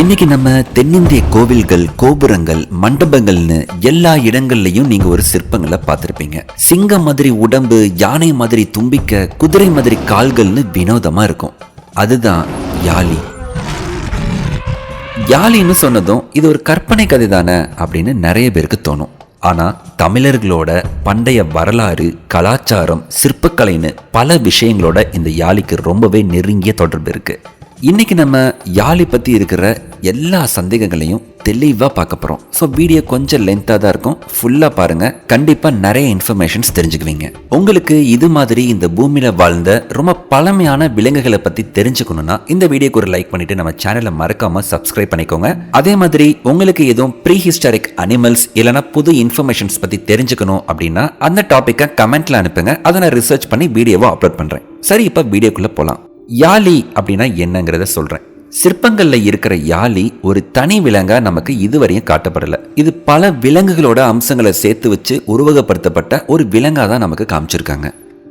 இன்னைக்கு நம்ம தென்னிந்திய கோவில்கள் கோபுரங்கள் மண்டபங்கள்னு எல்லா இடங்கள்லயும் நீங்க ஒரு சிற்பங்களை பார்த்திருப்பீங்க. சிங்கம் மாதிரி உடம்பு யானை மாதிரி தும்பிக்க குதிரை மாதிரி கால்கள்னு வினோதமா இருக்கும். அதுதான் யாழி. யாழின்னு சொன்னதும் இது ஒரு கற்பனை கதை தானே அப்படின்னு நிறைய பேருக்கு தோணும். ஆனா தமிழர்களோட பண்டைய வரலாறு கலாச்சாரம் சிற்பக்கலைன்னு பல விஷயங்களோட இந்த யாழிக்கு ரொம்பவே நெருங்கிய தொடர்பு இருக்குது இன்னைக்கு நம்ம யாழி பத்தி இருக்கிற எல்லா சந்தேகங்களையும் தெளிவாக பார்க்க போகிறோம் ஸோ வீடியோ கொஞ்சம் லென்த்தாக தான் இருக்கும். ஃபுல்லாக பாருங்கள் கண்டிப்பாக நிறைய இன்ஃபர்மேஷன்ஸ் தெரிஞ்சுக்குவீங்க. உங்களுக்கு இது மாதிரி இந்த பூமியில் வாழ்ந்த ரொம்ப பழமையான விலங்குகளை பற்றி தெரிஞ்சுக்கணும்னா இந்த வீடியோக்கு ஒரு லைக் பண்ணிட்டு நம்ம சேனலை மறக்காமல் சப்ஸ்கிரைப் பண்ணிக்கோங்க. அதே மாதிரி உங்களுக்கு எதுவும் ப்ரீ ஹிஸ்டாரிக் அனிமல்ஸ் இல்லைனா புது இன்ஃபர்மேஷன்ஸ் பற்றி தெரிஞ்சுக்கணும் அப்படின்னா அந்த டாப்பிக்கை கமெண்ட்டில் அனுப்புங்க. அதை நான் ரிசர்ச் பண்ணி வீடியோவை அப்லோட் பண்ணுறேன் சரி இப்போ வீடியோக்குள்ளே போகலாம் யாழி அப்படின்னா என்னங்கிறத சொல்கிறேன் சிற்பங்களில் இருக்கிற யாழி ஒரு தனி விலங்காக நமக்கு இதுவரையும் காட்டப்படலை. இது பல விலங்குகளோட அம்சங்களை சேர்த்து வச்சு உருவகப்படுத்தப்பட்ட ஒரு விலங்காக தான் நமக்கு காமிச்சிருக்காங்க.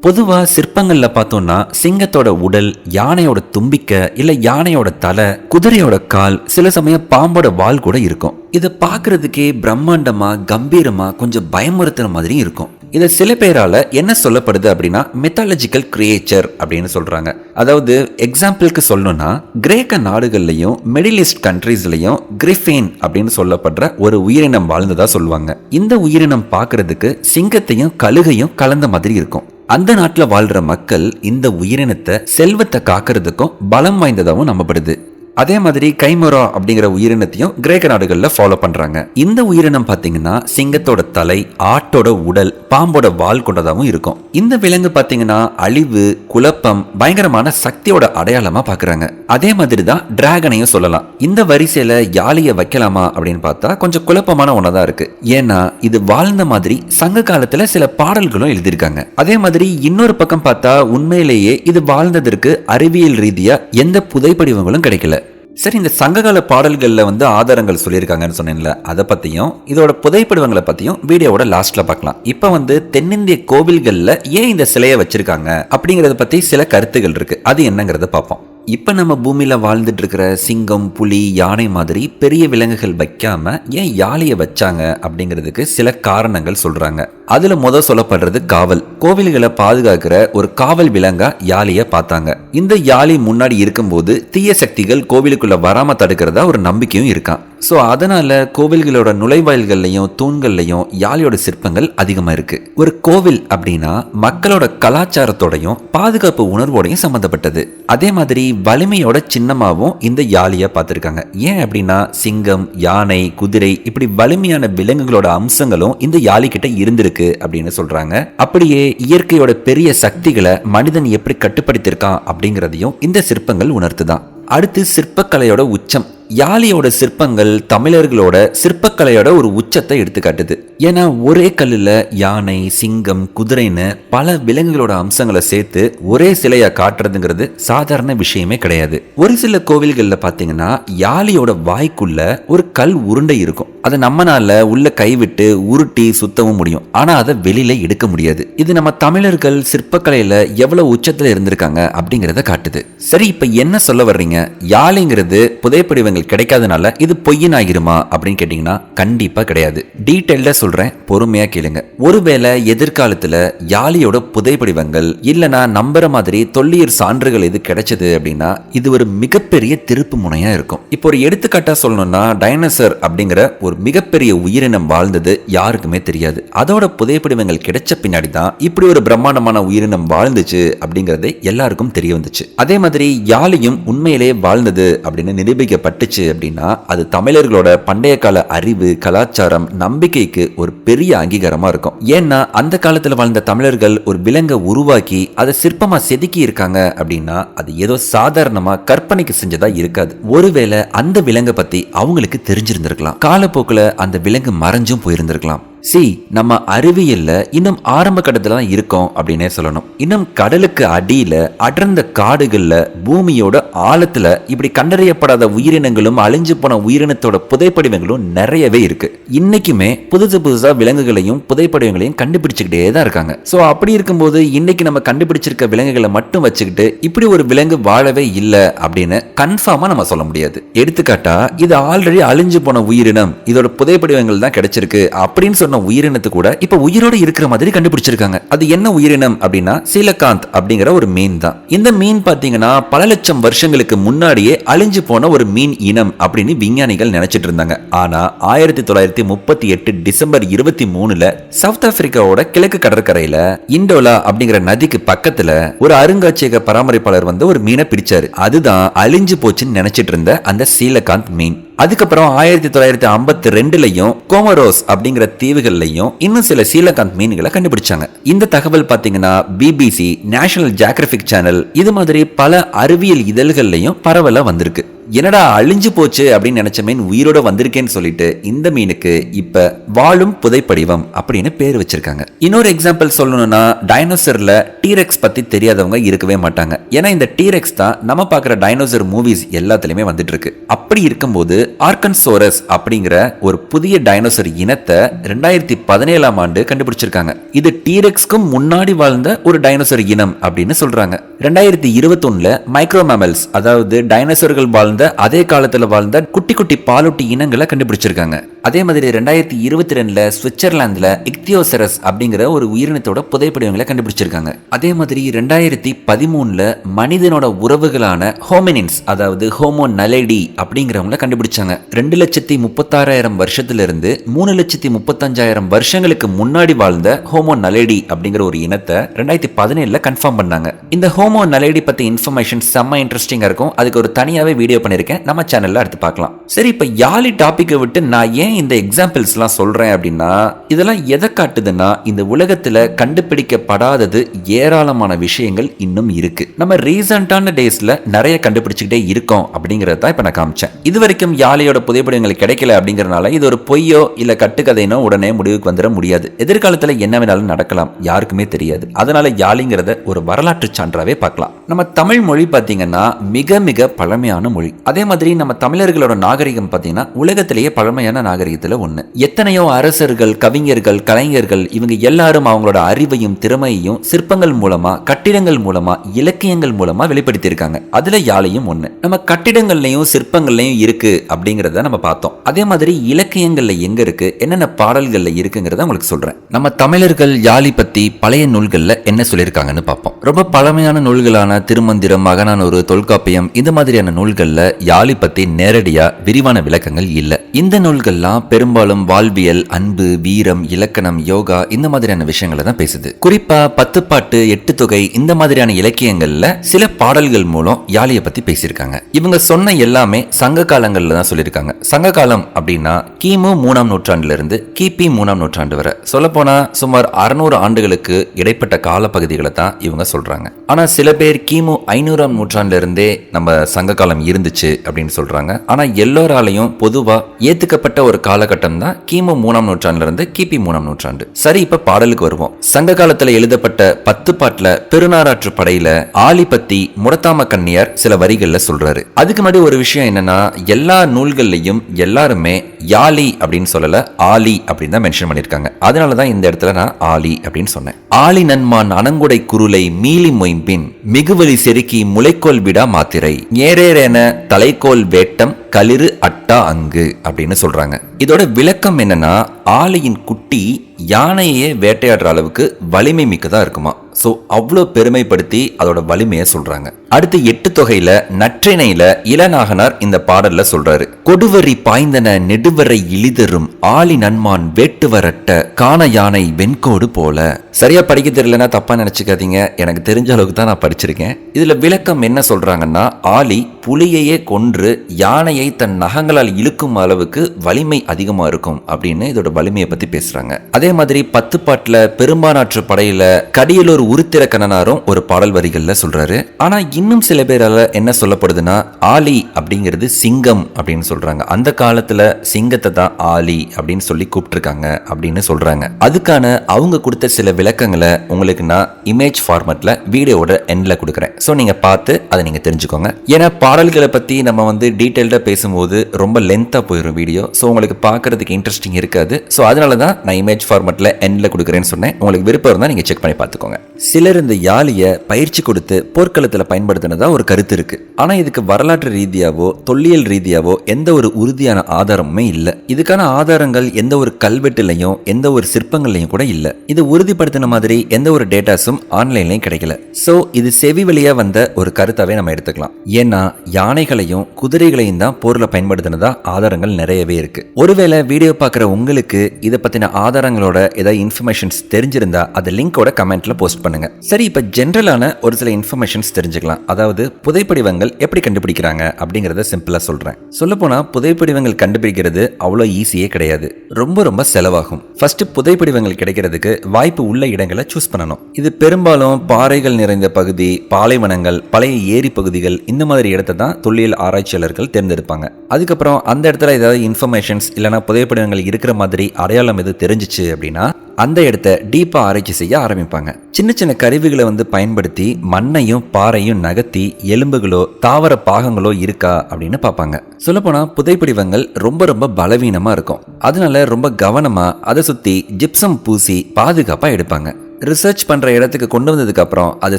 பொதுவாக சிற்பங்களில் பார்த்தோம்னா சிங்கத்தோட உடல் யானையோட தும்பிக்க இல்லை யானையோட தலை குதிரையோட கால் சில சமயம் பாம்போட வால் கூட இருக்கும். இதை பார்க்குறதுக்கே பிரம்மாண்டமாக கம்பீரமாக கொஞ்சம் பயமுறுத்துகிற மாதிரியும் இருக்கும். இதை சில பேரால என்ன சொல்லப்படுது அப்படின்னா மெத்தாலஜிக்கல் கிரியேச்சர் அப்படின்னு சொல்றாங்க. அதாவது எக்ஸாம்பிளுக்கு சொல்லணும்னா கிரேக்க நாடுகள்லையும் மிடில் ஈஸ்ட் கண்ட்ரீஸ்லையும் கிரிஃபேன் அப்படின்னு சொல்லப்படுற ஒரு உயிரினம் வாழ்ந்ததா சொல்லுவாங்க. இந்த உயிரினம் பார்க்கறதுக்கு சிங்கத்தையும் கழுகையும் கலந்த மாதிரி இருக்கும். அந்த நாட்டில் வாழ்ற மக்கள் இந்த உயிரினத்தை செல்வத்தை காக்கிறதுக்கும் பலம் வாய்ந்ததாகவும் நம்பப்படுது. அதே மாதிரி கைமரா அப்படிங்கிற உயிரினத்தையும் கிரேக்க நாடுகளில் ஃபாலோ பண்ணுறாங்க இந்த உயிரினம் பார்த்தீங்கன்னா சிங்கத்தோட தலை ஆட்டோட உடல் பாம்போட வால் கொண்டதாகவும் இருக்கும். இந்த விலங்கு பார்த்தீங்கன்னா அழிவு குழப்பம் பயங்கரமான சக்தியோட அடையாளமாக பார்க்குறாங்க அதே மாதிரி தான் டிராகனையும் சொல்லலாம். இந்த வரிசையில் யாழியை வைக்கலாமா அப்படின்னு பார்த்தா கொஞ்சம் குழப்பமான ஒன்றா தான் இருக்குது ஏன்னா இது வாழ்ந்த மாதிரி சங்க காலத்தில் சில பாடல்களும் எழுதியிருக்காங்க. அதே மாதிரி இன்னொரு பக்கம் பார்த்தா உண்மையிலேயே இது வாழ்ந்ததற்கு அறிவியல் ரீதியாக எந்த புதைப்படிவங்களும் கிடைக்கல. சரி இந்த சங்ககால பாடல்களில் வந்து ஆதாரங்கள் சொல்லியிருக்காங்கன்னு சொன்னேன்ல அதை பற்றியும் இதோட புதைப்படிவங்களை பற்றியும் வீடியோவோட லாஸ்ட்டில் பார்க்கலாம். இப்போ வந்து தென்னிந்திய கோவில்களில் ஏன் இந்த சிலையை வச்சுருக்காங்க அப்படிங்கிறத பற்றி சில கருத்துகள் இருக்குது அது என்னங்கிறத பார்ப்போம். இப்போ நம்ம பூமியில் வாழ்ந்துட்டுருக்கிற சிங்கம் புலி யானை மாதிரி பெரிய விலங்குகள் வைக்காமல் ஏன் யாழையை வச்சாங்க அப்படிங்கிறதுக்கு சில காரணங்கள் சொல்கிறாங்க அதில் முதல் சொல்லப்படுறது காவல். கோவில்களை பாதுகாக்கிற ஒரு காவல் விலங்கா யாழியை பார்த்தாங்க. இந்த யாழி முன்னாடி இருக்கும்போது தீய சக்திகள் கோவிலுக்குள்ள வராம தடுக்கிறதா ஒரு நம்பிக்கையும் இருக்கான் ஸோ அதனால கோவில்களோட நுழைவாயில்கள்லையும் தூண்கள்லையும் யாழியோட சிற்பங்கள் அதிகமாக இருக்கு. ஒரு கோவில் அப்படின்னா மக்களோட கலாச்சாரத்தோடையும் பாதுகாப்பு உணர்வோடையும் சம்மந்தப்பட்டது அதே மாதிரி வலிமையோட சின்னமாகவும் இந்த யாழியை பார்த்துருக்காங்க. ஏன் அப்படின்னா சிங்கம் யானை குதிரை இப்படி வலிமையான விலங்குகளோட அம்சங்களும் இந்த யாழி கிட்ட இருந்திருக்கு அப்படின்னு சொல்றாங்க. அப்படியே இயற்கையோட பெரிய சக்திகளை மனிதன் எப்படி கட்டுப்படுத்தியிருக்கான் அப்படிங்கிறதையும் இந்த சிற்பங்கள் உணர்த்துதான். அடுத்து சிற்பக்கலையோட உச்சம். யாழியோட சிற்பங்கள் தமிழர்களோட சிற்பக்கலையோட ஒரு உச்சத்தை எடுத்துக்காட்டுது. ஏன்னா ஒரே கல்லில் யானை சிங்கம் குதிரைன்னு பல விலங்குகளோட அம்சங்களை சேர்த்து ஒரே சிலையை காட்டுறதுங்கிறது சாதாரண விஷயமே கிடையாது. ஒரு சில கோவில்களில் பார்த்தீங்கன்னா யாழியோட வாய்க்குள்ள ஒரு கல் உருண்டை இருக்கும். அதை நம்மனால உள்ள கைவிட்டு உருட்டி சுத்தவும் முடியும். ஆனால் அதை வெளியில எடுக்க முடியாது. இது நம்ம தமிழர்கள் சிற்பக்கலையில எவ்வளவு உச்சத்தில் இருந்திருக்காங்க அப்படிங்கிறத காட்டுது. சரி இப்போ என்ன சொல்ல வர்றீங்க? யாழிங்கிறது புதைப்படிவங்கள் கிடைக்காதனால இது பொய்யின் ஆகிருமா அப்படின்னு கேட்டிங்கன்னா கண்டிப்பா கிடையாது. டீட்டெயில்டாக சொல்றேன் பொறுமையா கேளுங்க. ஒருவேளை எதிர்காலத்தில் யாழியோட புதைப்படிவங்கள் இல்லனா நம்புற மாதிரி தொல்லியல் சான்றுகள் எது கிடைச்சது அப்படின்னா இது ஒரு மிகப்பெரிய திருப்பு முனையா இருக்கும். இப்போ ஒரு எடுத்துக்காட்டா சொல்லணும்னா டைனோசர் அப்படிங்கிற ஒரு மிகப்பெரிய உயிரினம் வாழ்ந்தது யாருக்குமே தெரியாது. அதோட புதைப்படிவங்கள் கிடைச்ச பின்னாடி தான் இப்படி ஒரு பிரம்மாண்டமான உயிரினம் வாழ்ந்துச்சு அப்படிங்கறது எல்லாருக்கும் தெரிய வந்துச்சு. அதே மாதிரி யாழியும் உண்மையிலேயே வாழ்ந்தது அப்படின்னு நிரூபிக்கப்பட்டு நிரூபிக்கப்பட்டுச்சு அப்படின்னா அது தமிழர்களோட பண்டைய கால அறிவு கலாச்சாரம் நம்பிக்கைக்கு ஒரு பெரிய அங்கீகாரமா இருக்கும். ஏன்னா அந்த காலத்துல வாழ்ந்த தமிழர்கள் ஒரு விலங்கை உருவாக்கி அதை சிற்பமா செதுக்கி இருக்காங்க அப்படின்னா அது ஏதோ சாதாரணமா கற்பனைக்கு செஞ்சதா இருக்காது. ஒருவேளை அந்த விலங்கை பத்தி அவங்களுக்கு தெரிஞ்சிருந்திருக்கலாம். காலப்போக்கில் அந்த விலங்கு மறைஞ்சும் போயிருந்திருக்கலாம். சி நம்ம அறிவியல்ல இன்னும் ஆரம்ப கட்டத்துல தான் இருக்கோம் அப்படின்னே சொல்லணும். இன்னும் கடலுக்கு அடியில அடர்ந்த காடுகள்ல பூமியோட ஆழத்துல இப்படி கண்டறியப்படாத உயிரினங்களும் அழிஞ்சு போன உயிரினத்தோட புதைப்படிவங்களும் நிறையவே இருக்கு. இன்னைக்குமே புதுசு புதுசா விலங்குகளையும் புதைப்படிவங்களையும் கண்டுபிடிச்சுக்கிட்டே தான் இருக்காங்க. ஸோ அப்படி இருக்கும்போது இன்னைக்கு நம்ம கண்டுபிடிச்சிருக்க விலங்குகளை மட்டும் வச்சுக்கிட்டு இப்படி ஒரு விலங்கு வாழவே இல்லை அப்படின்னு கன்ஃபார்மா நம்ம சொல்ல முடியாது. எடுத்துக்காட்டா இது ஆல்ரெடி அழிஞ்சு போன உயிரினம் இதோட புதைப்படிவங்கள் தான் கிடைச்சிருக்கு அப்படின்னு சொன்ன உயிரினத்து கூட இப்ப உயிரோட இருக்கிற மாதிரி கண்டுபிடிச்சிருக்காங்க. அது என்ன உயிரினம் அப்படின்னா சீலகாந்த் அப்படிங்கிற ஒரு மீன் தான். இந்த மீன் பாத்தீங்கன்னா பல லட்சம் வருஷங்களுக்கு முன்னாடியே அழிஞ்சு போன ஒரு மீன் இனம் அப்படின்னு விஞ்ஞானிகள் நினைச்சிட்டு இருந்தாங்க. ஆனா ஆயிரத்தி தொள்ளாயிரத்தி முப்பத்தி எட்டு டிசம்பர் இருபத்தி மூணுல சவுத் ஆப்பிரிக்காவோட கிழக்கு கடற்கரையில இண்டோலா அப்படிங்கிற நதிக்கு பக்கத்துல ஒரு அருங்காட்சியக பராமரிப்பாளர் வந்து ஒரு மீனை பிடிச்சாரு. அதுதான் அழிஞ்சு போச்சுன்னு நினைச்சிட்டு இருந்த அந்த சீலகாந்த் மீன். அதுக்கப்புறம் ஆயிரத்தி தொள்ளாயிரத்தி ஐம்பத்தி ரெண்டுலையும் கோமரோஸ் அப்படிங்கிற தீவுகள்லையும் இன்னும் சில சீலகாந்த் மீன்களை கண்டுபிடிச்சாங்க. இந்த தகவல் பார்த்தீங்கன்னா பிபிசி நேஷனல் ஜாகிரபிக் சேனல் இது மாதிரி பல அறிவியல் இதழ்கள்லையும் பரவலாக வந்திருக்கு. என்னடா அழிஞ்சு போச்சு அப்படின்னு நினைச்ச மீன் உயிரோட வந்திருக்கேன்னு சொல்லிட்டு இந்த மீனுக்கு இப்ப வாழும் புதைப்படிவம் அப்படின்னு பேர் வச்சிருக்காங்க. இன்னொரு எக்ஸாம்பிள் சொல்லணும்னா டைனோசர்ல டீரெக்ஸ் பத்தி தெரியாதவங்க இருக்கவே மாட்டாங்க. ஏன்னா இந்த டீரெக்ஸ் தான் நம்ம பார்க்குற டைனோசர் மூவிஸ் எல்லாத்துலயுமே வந்துட்டு இருக்கு அப்படி இருக்கும்போது ஆர்கன்சோரஸ் அப்படிங்கிற ஒரு புதிய டைனோசர் இனத்தை ரெண்டாயிரத்தி பதினேழாம் ஆண்டு கண்டுபிடிச்சிருக்காங்க. இது டீரெக்ஸ்க்கும் முன்னாடி வாழ்ந்த ஒரு டைனோசர் இனம் அப்படின்னு சொல்றாங்க. ரெண்டாயிரத்தி இருபத்தொன்னுல மைக்ரோமேமல்ஸ் அதாவது டைனோசர்கள் வாழ்ந்த அதே காலத்தில் வாழ்ந்த குட்டி குட்டி பாலூட்டி இனங்களை கண்டுபிடிச்சிருக்காங்க. அதே மாதிரி ரெண்டாயிரத்தி இருபத்தி ரெண்டுல சுவிட்சர்லாந்துல இக்தியோசரஸ் அப்படிங்கிற ஒரு உயிரினத்தோட புதைப்படிவங்களை கண்டுபிடிச்சிருக்காங்க. அதே மாதிரி ரெண்டாயிரத்தி பதிமூணுல மனிதனோட உறவுகளான ஹோமினின்ஸ் அதாவது ஹோமோ நலேடி அப்படிங்கிறவங்கள கண்டுபிடிச்சாங்க. ரெண்டு லட்சத்தி முப்பத்தாறாயிரம் வருஷத்துல இருந்து மூணு லட்சத்தி முப்பத்தஞ்சாயிரம் வருஷங்களுக்கு முன்னாடி வாழ்ந்த ஹோமோ நலேடி அப்படிங்கிற ஒரு இனத்தை ரெண்டாயிரத்தி பதினேழுல கன்ஃபார்ம் பண்ணாங்க. இந்த ஹோமோ நலேடி பத்தி இன்ஃபர்மேஷன் செம்ம இன்ட்ரெஸ்டிங்கா இருக்கும். அதுக்கு ஒரு தனியாவே வீடியோ பண்ணியிருக்கேன். நம்ம சேனலில் அடுத்து பார்க்கலாம். சரி இப்போ யாலி டாப்பிக்கை விட்டு நான் ஏன் இந்த எக்ஸாம்பிள்ஸ்லாம் சொல்கிறேன் அப்படின்னா இதெல்லாம் எதை காட்டுதுன்னா இந்த உலகத்தில் கண்டுபிடிக்கப்படாதது ஏராளமான விஷயங்கள் இன்னும் இருக்குது நம்ம ரீசண்டான டேஸில் நிறைய கண்டுபிடிச்சிக்கிட்டே இருக்கோம் அப்படிங்கிறத தான் இப்போ நான் காமிச்சேன். இது வரைக்கும் யாழியோட புதைப்படங்கள் கிடைக்கல அப்படிங்கிறனால இது ஒரு பொய்யோ இல்லை கட்டுக்கதைனோ உடனே முடிவுக்கு வந்துட முடியாது. எதிர்காலத்தில் என்ன வேணாலும் நடக்கலாம் யாருக்குமே தெரியாது. அதனால யாழிங்கிறத ஒரு வரலாற்று சான்றாவே பார்க்கலாம். நம்ம தமிழ் மொழி பார்த்தீங்கன்னா மிக மிக பழமையான மொழி. அதே மாதிரி நம்ம தமிழர்களோட நாகரிகம் பார்த்தீங்கன்னா உலகத்திலேயே பழமையான நாகரிகத்தில் ஒன்று எத்தனையோ அரசர்கள் கவிஞர்கள் கலைஞர்கள் இவங்க எல்லாரும் அவங்களோட அறிவையும் திறமையையும் சிற்பங்கள் மூலமா கட்டிடங்கள் மூலமா இலக்கியங்கள் மூலமா வெளிப்படுத்தியிருக்காங்க. அதுல யாழையும் ஒன்று நம்ம கட்டிடங்கள்லையும் சிற்பங்கள்லையும் இருக்கு அப்படிங்கிறத நம்ம பார்த்தோம். அதே மாதிரி இலக்கியங்கள்ல எங்க இருக்கு என்னென்ன பாடல்கள்ல இருக்குங்கிறத உங்களுக்கு சொல்றேன். நம்ம தமிழர்கள் யாழி பத்தி பழைய நூல்கள்ல என்ன சொல்லியிருக்காங்கன்னு பார்ப்போம். ரொம்ப பழமையான நூல்களான திருமந்திரம் மகனானூறு தொல்காப்பியம் இந்த மாதிரியான நூல்கள்ல யாழி பத்தி நேரடியா விரிவான விளக்கங்கள் இல்ல. இந்த நூல்கள்லாம் பெரும்பாலும் வாழ்வியல் அன்பு வீரம் இலக்கணம் யோகா இந்த மாதிரியான விஷயங்களை தான் பேசுது. குறிப்பா பத்து பாட்டு எட்டு தொகை இந்த மாதிரியான இலக்கியங்கள்ல சில பாடல்கள் மூலம் யாழியை பத்தி பேசியிருக்காங்க. இவங்க சொன்ன எல்லாமே சங்க காலங்கள்ல தான் சொல்லியிருக்காங்க. சங்க காலம் அப்படின்னா கிமு மூணாம் நூற்றாண்டுல இருந்து கிபி மூணாம் நூற்றாண்டு வரை. சொல்லப்போனா சுமார் அறுநூறு ஆண்டுகளுக்கு இடைப்பட்ட காலப்பகுதிகளை தான் இவங்க சொல்றாங்க. ஆனா சில பேர் கிமு ஐநூறாம் நூற்றாண்டுல இருந்தே நம்ம சங்க காலம் இருந்துச்சு. அப்படின்னு சொல்கிறாங்க ஆனால் எல்லோராலையும் பொதுவாக ஏற்றுக்கப்பட்ட ஒரு காலகட்டம் தான் கிமு மூணாம் நூற்றாண்டுலேருந்து கிபி மூணாம் நூற்றாண்டு. சரி இப்போ பாடலுக்கு வருவோம். சங்க காலத்தில் எழுதப்பட்ட பத்து பாட்டில் பெருநாராற்று படையில் ஆலி பத்தி முடத்தாம கண்ணியார் சில வரிகளில் சொல்கிறாரு அதுக்கு முன்னாடி ஒரு விஷயம் என்னன்னா எல்லா நூல்கள்லையும் எல்லாருமே யாலி அப்படின்னு சொல்லலை ஆலி அப்படின்னு தான் மென்ஷன் பண்ணியிருக்காங்க. அதனால தான் இந்த இடத்துல நான் ஆலி அப்படின்னு சொன்னேன். ஆலி நன்மான் அனங்குடை குருளை மீளி மொயம்பின் மிகுவலி செருக்கி முளைக்கோல் விடா மாத்திரை. ஏரேரென தலைக்கோல் வேட்டம் களிறு அட்டா அங்கு அப்படின்னு சொல்றாங்க. இதோட விளக்கம் என்னன்னா ஆலியின் குட்டி யானையே வேட்டையாடுற அளவுக்கு வலிமை மிக்கதா இருக்குமா? ஸோ அவ்வளோ பெருமைப்படுத்தி அதோட வலிமையை சொல்றாங்க. அடுத்து எட்டு தொகையில நற்றிணையில இளநாகனார் இந்த பாடல்ல சொல்றாரு. கொடுவரி பாய்ந்தன நெடுவரை இழிதரும் ஆலி நன்மான் வேட்டுவரட்ட காண யானை வெண்கோடு போல. சரியா படிக்க தெரியலன்னா தப்பா நினைச்சுக்காதீங்க. எனக்கு தெரிஞ்ச அளவுக்கு தான் நான் படிச்சிருக்கேன். இதுல விளக்கம் என்ன சொல்றாங்கன்னா ஆலி புலியையே கொன்று யானையை தன் நகங்களால் இழுக்கும் அளவுக்கு வலிமை அதிகமாக இருக்கும் அப்படின்னு இதோட வலிமையை பற்றி பேசுகிறாங்க அதே மாதிரி பத்து பாட்டில் பெரும்பானாற்று படையில் கடியலூர் உருத்திர கண்ணனாரும் ஒரு பாடல் வரிகளில் சொல்கிறாரு ஆனால் இன்னும் சில பேரால் என்ன சொல்லப்படுதுன்னா ஆலி அப்படிங்கிறது சிங்கம் அப்படின்னு சொல்கிறாங்க அந்த காலத்தில் சிங்கத்தை தான் ஆலி அப்படின்னு சொல்லி கூப்பிட்டுருக்காங்க அப்படின்னு சொல்கிறாங்க அதுக்கான அவங்க கொடுத்த சில விளக்கங்களை உங்களுக்கு நான் இமேஜ் ஃபார்மேட்ல வீடியோவோட எண்டில் கொடுக்குறேன். ஸோ நீங்கள் பார்த்து அதை நீங்கள் தெரிஞ்சுக்கோங்க. ஏன்னா பாடல்களை பற்றி நம்ம வந்து டீட்டெயில்டாக பேசும்போது ரொம்ப லென்த்தாக போயிடும் வீடியோ ஸோ உங்களுக்கு பார்க்கறதுக்கு இன்ட்ரெஸ்டிங் இருக்காது. ஸோ அதனால தான் நான் இமேஜ் ஃபார்மெட்டில் எண்டில் கொடுக்குறேன்னு சொன்னேன். உங்களுக்கு விருப்பம் இருந்தால் நீங்கள் செக் பண்ணி பார்த்துக்கோங்க. சிலர் இந்த யாழியை பயிற்சி கொடுத்து போர்க்களத்தில் பயன்படுத்தினதா ஒரு கருத்து இருக்கு. ஆனால் இதுக்கு வரலாற்று ரீதியாவோ தொல்லியல் ரீதியாவோ எந்த ஒரு உறுதியான ஆதாரமுமே இல்லை. இதுக்கான ஆதாரங்கள் எந்த ஒரு கல்வெட்டுலையும் எந்த ஒரு சிற்பங்கள்லையும் கூட இல்லை. இது உறுதிப்படுத்தின மாதிரி எந்த ஒரு டேட்டாஸும் ஆன்லைன்லையும் கிடைக்கல. ஸோ இது செவி வழியாக வந்த ஒரு கருத்தாவே நம்ம எடுத்துக்கலாம். ஏன்னா யானைகளையும் குதிரைகளையும் தான் போரில் பயன்படுத்தினதா ஆதாரங்கள் நிறையவே இருக்கு. ஒருவேளை வீடியோ பார்க்குற உங்களுக்கு இதை பற்றின ஆதாரங்களோட ஏதாவது இன்ஃபர்மேஷன்ஸ் தெரிஞ்சிருந்தா அதை லிங்கோட கமெண்ட்ல போஸ்ட் பண்ணுங்க. சரி இப்போ ஜென்ரலான ஒரு சில இன்ஃபர்மேஷன்ஸ் தெரிஞ்சுக்கலாம். அதாவது புதைப்படிவங்கள் எப்படி கண்டுபிடிக்கிறாங்க அப்படிங்கறத சிம்பிளா சொல்றேன். சொல்லப்போனா புதைப்படிவங்கள் கண்டுபிடிக்கிறது அவ்வளோ ஈஸியே கிடையாது. ரொம்ப ரொம்ப செலவாகும். ஃபர்ஸ்ட் புதைப்படிவங்கள் கிடைக்கிறதுக்கு வாய்ப்பு உள்ள இடங்களை சூஸ் பண்ணணும். இது பெரும்பாலும் பாறைகள் நிறைந்த பகுதி பாலைவனங்கள் பழைய ஏரி பகுதிகள் இந்த மாதிரி இடத்தை தான் தொல்லியல் ஆராய்ச்சியாளர்கள் தேர்ந்தெடுப்பாங்க. அதுக்கப்புறம் அந்த இடத்துல ஏதாவது இன்ஃபர்மேஷன்ஸ் இல்லைனா புதைப்படிவங்கள் இருக்கிற மாதிரி அடையாளம் எது தெரிஞ்சிச்சு அப்படின்னா அந்த இடத்த டீப்பாக ஆராய்ச்சி செய்ய ஆரம்பிப்பாங்க. சின்ன சின்ன கருவிகளை வந்து பயன்படுத்தி மண்ணையும் பாறையும் நகர்த்தி எலும்புகளோ தாவர பாகங்களோ இருக்கா அப்படின்னு பார்ப்பாங்க. சொல்லப்போனால் புதைப்படிவங்கள் ரொம்ப ரொம்ப பலவீனமாக இருக்கும். அதனால ரொம்ப கவனமாக அதை சுற்றி ஜிப்சம் பூசி பாதுகாப்பாக எடுப்பாங்க. ரிசர்ச் பண்ற இடத்துக்கு கொண்டு வந்ததுக்கு அப்புறம் அதை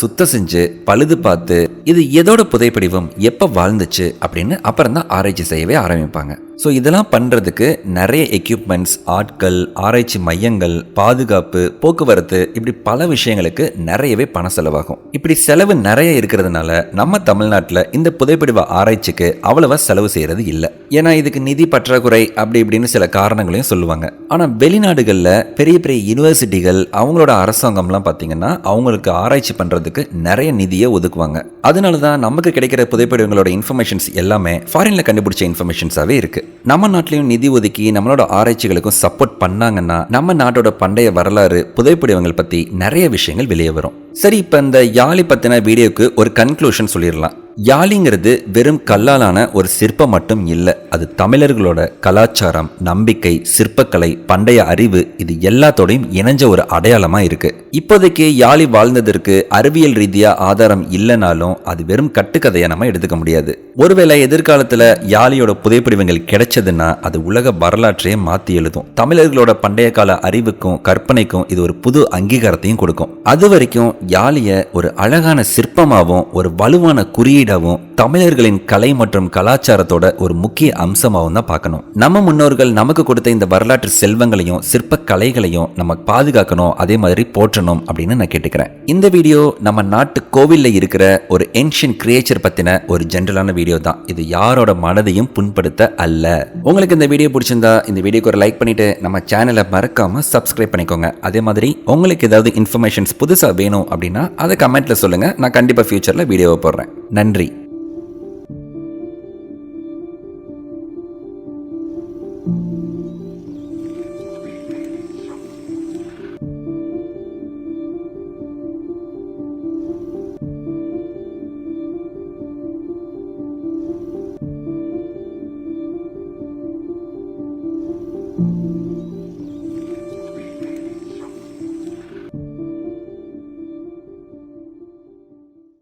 சுத்தம் செஞ்சு பழுது பார்த்து இது எதோட புதைப்படிவம் எப்ப வாழ்ந்துச்சு அப்படின்னு அப்புறம் தான் ஆராய்ச்சி செய்யவே ஆரம்பிப்பாங்க. ஸோ இதெல்லாம் பண்ணுறதுக்கு நிறைய எக்யூப்மெண்ட்ஸ் ஆட்கள் ஆராய்ச்சி மையங்கள் பாதுகாப்பு போக்குவரத்து இப்படி பல விஷயங்களுக்கு நிறையவே பண செலவாகும். இப்படி செலவு நிறைய இருக்கிறதுனால நம்ம தமிழ்நாட்டில் இந்த புதைப்படிவ ஆராய்ச்சிக்கு அவ்வளவா செலவு செய்கிறது இல்லை. ஏன்னா இதுக்கு நிதி பற்றாக்குறை அப்படி இப்படின்னு சில காரணங்களையும் சொல்லுவாங்க. ஆனால் வெளிநாடுகளில் பெரிய பெரிய யூனிவர்சிட்டிகள் அவங்களோட அரசாங்கம்லாம் பார்த்தீங்கன்னா அவங்களுக்கு ஆராய்ச்சி பண்ணுறதுக்கு நிறைய நிதியை ஒதுக்குவாங்க. அதனால தான் நமக்கு கிடைக்கிற புதைப்படிவங்களோட இன்ஃபர்மேஷன்ஸ் எல்லாமே ஃபாரின்ல கண்டுபிடிச்ச இன்ஃபர்மேஷன்ஸாகவே இருக்குது நம்ம நாட்டிலையும் நிதி ஒதுக்கி நம்மளோட ஆராய்ச்சிகளுக்கும் சப்போர்ட் பண்ணாங்கன்னா நம்ம நாட்டோட பண்டைய வரலாறு புதைப்படிவங்கள் பற்றி நிறைய விஷயங்கள் வெளியே வரும். சரி இப்போ இந்த யாழி பற்றின வீடியோக்கு ஒரு கன்க்ளூஷன் சொல்லிடலாம். யாழிங்கிறது வெறும் கல்லாலான ஒரு சிற்பம் மட்டும் இல்லை. அது தமிழர்களோட கலாச்சாரம் நம்பிக்கை சிற்பக்கலை பண்டைய அறிவு இது எல்லாத்தோடையும் இணைஞ்ச ஒரு அடையாளமாக இருக்கு. இப்போதைக்கு யாழி வாழ்ந்ததற்கு அறிவியல் ரீதியாக ஆதாரம் இல்லைனாலும் அது வெறும் கட்டுக்கதையை நம்ம எடுத்துக்க முடியாது. ஒருவேளை எதிர்காலத்தில் யாழியோட புதைப்படிவங்கள் கிடைச்சதுன்னா அது உலக வரலாற்றையே மாற்றி எழுதும். தமிழர்களோட பண்டைய கால அறிவுக்கும் கற்பனைக்கும் இது ஒரு புது அங்கீகாரத்தையும் கொடுக்கும். அது வரைக்கும் யாழிய ஒரு அழகான சிற்பமாகவும் ஒரு வலுவான குறியீடு குறியீடாகவும் தமிழர்களின் கலை மற்றும் கலாச்சாரத்தோட ஒரு முக்கிய அம்சமாகவும் தான் பார்க்கணும். நம்ம முன்னோர்கள் நமக்கு கொடுத்த இந்த வரலாற்று செல்வங்களையும் சிற்ப கலைகளையும் நம்ம பாதுகாக்கணும் அதே மாதிரி போற்றணும் அப்படின்னு நான் கேட்டுக்கிறேன். இந்த வீடியோ நம்ம நாட்டு கோவிலில் இருக்கிற ஒரு ஏன்ஷியன் கிரியேச்சர் பத்தின ஒரு ஜென்ரலான வீடியோ தான். இது யாரோட மனதையும் புண்படுத்த அல்ல. உங்களுக்கு இந்த வீடியோ பிடிச்சிருந்தா இந்த வீடியோக்கு ஒரு லைக் பண்ணிட்டு நம்ம சேனலை மறக்காம சப்ஸ்கிரைப் பண்ணிக்கோங்க. அதே மாதிரி உங்களுக்கு ஏதாவது இன்ஃபர்மேஷன்ஸ் புதுசாக வேணும் அப்படின்னா அதை கமெண்ட்ல சொல்லுங்க. நான் கண்டிப்பாக ஃபியூச்சரில் வீடியோவை போடுறேன். நன்றி.